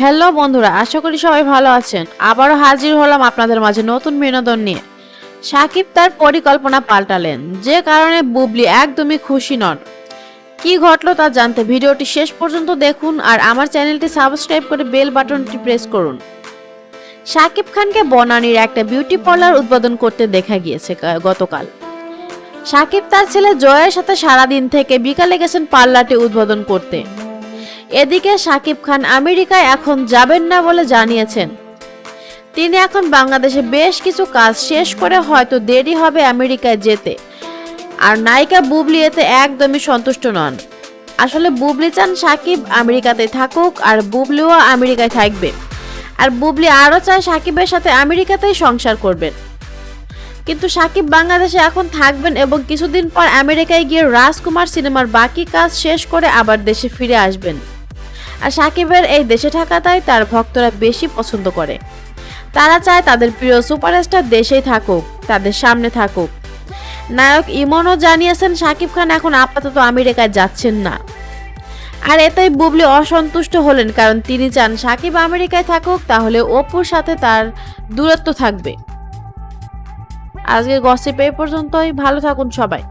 Hello বন্ধুরা, আশা করি সবাই ভালো আছেন। আবারও হাজির হলাম আপনাদের মাঝে নতুন বিনোদন নিয়ে। সাকিব তার পরিকল্পনা পাল্টালেন, যে কারণে বুবলি একদমই খুশি নন। কি ঘটলো তা জানতে ভিডিওটি শেষ পর্যন্ত দেখুন আর আমার চ্যানেলটি সাবস্ক্রাইব করে বেল বাটনটি প্রেস করুন। সাকিব খানকে বনানীর একটা বিউটি পার্লার উদ্বোধন করতে দেখা গিয়েছে গতকাল। সাকিব তার ছেলে জয়ের সাথে সারাদিন থেকে বিকালে গেছেন পার্লারটি উদ্বোধন করতে। এদিকে সাকিব খান আমেরিকায় এখন যাবেন না বলে জানিয়েছেন। তিনি এখন বাংলাদেশে বেশ কিছু কাজ শেষ করে হয়তো দেরি হবে আমেরিকায় যেতে। আর নায়িকা বুবলি এতে একদমই সন্তুষ্ট নন। আসলে বুবলি চান সাকিব আমেরিকাতে থাকুক আর বুবলিও আমেরিকায় থাকবে। আর বুবলি আরও চায় সাকিবের সাথে আমেরিকাতেই সংসার করবেন। কিন্তু সাকিব বাংলাদেশে এখন থাকবেন এবং কিছুদিন পর আমেরিকায় গিয়ে রাজকুমার সিনেমার বাকি কাজ শেষ করে আবার দেশে ফিরে আসবেন। আর সাকিবের এই দেশে থাকাটাই তার ভক্তরা বেশি পছন্দ করে। তারা চায় তাদের প্রিয় সুপারস্টার দেশেই থাকুক, তাদের সামনে থাকুক। নায়ক ইমনও জানিয়েছেন, সাকিব খান এখন আপাতত আমেরিকায় যাচ্ছেন না। আর এতেই বুবলি অসন্তুষ্ট হলেন, কারণ তিনি চান সাকিব আমেরিকায় থাকুক, তাহলে অপুর সাথে তার দূরত্ব থাকবে। আজকে গসিপ এই পর্যন্তই, ভালো থাকুন সবাই।